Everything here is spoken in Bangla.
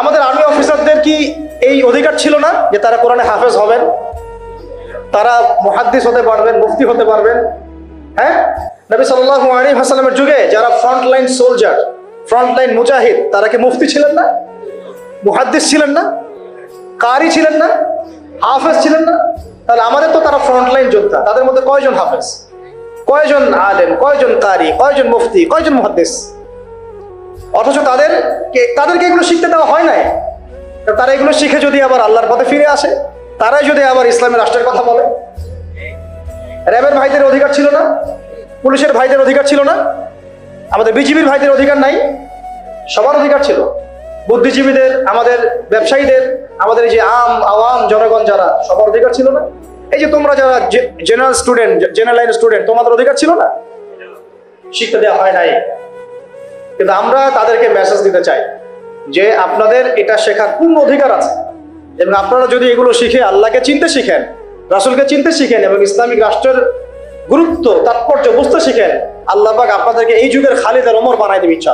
আমাদের আর্মি অফিসারদের কি এই অধিকার ছিল না যে তারা কোরআনে হাফেজ হবেন? তারা মুহাদ্দিস হতে পারবেন, মুফতি হতে পারবেন হ্যাঁ? নবী সাল্লাল্লাহু আলাইহি ওয়াসাল্লামের যুগে যারা front line soldier front line মুজাহিদ, তারা কি মুফতি ছিলেন না? মুহাদ্দিস ছিলেন না? কারি ছিলেন না? হাফেজ ছিলেন না? তাহলে আমাদের তো তারা ফ্রন্টলাইন যোদ্ধা, তাদের মধ্যে কয়জন হাফেজ? কয়জন আলেম, কয়জন কারি, কয়জন মুফতি, কয়জন মুহাদ্দিস? অথচ তাদের তাদেরকে এগুলো শিখতে দেওয়া হয় নাই। তারা এগুলো শিখে যদি আবার আল্লাহর পথে ফিরে আসে, তারাই যদি আবার ইসলামের রাষ্ট্রের কথা বলে। র্যাবের ভাইদের অধিকার ছিল না, পুলিশের ভাইদের অধিকার ছিল না, আমাদের বিজিবির ভাইদের অধিকার নাই, সবার অধিকার ছিল। বুদ্ধিজীবীদের, আমাদের ব্যবসায়ীদের, আমাদের যে আম, আওয়াম, জনগণ যারা, সবার অধিকার ছিল না। এই যে তোমরা যারা general student general line student তোমাদের অধিকার ছিল না? শিখতে দেওয়া হয় নাই। কিন্তু আমরা তাদেরকে মেসেজ দিতে চাই যে আপনাদের এটা শেখার পূর্ণ অধিকার আছে। এবং আপনারা যদি এগুলো শিখে আল্লাহকে চিনতে শিখেন, রাসুলকে চিনতে শিখেন এবং ইসলামিক রাষ্ট্রের গুরুত্ব, তাৎপর্য বুঝতে শিখেন, আল্লাহ আপনাদেরকে এই যুগের খালিদের ওমর বানাই দেবে ইচ্ছা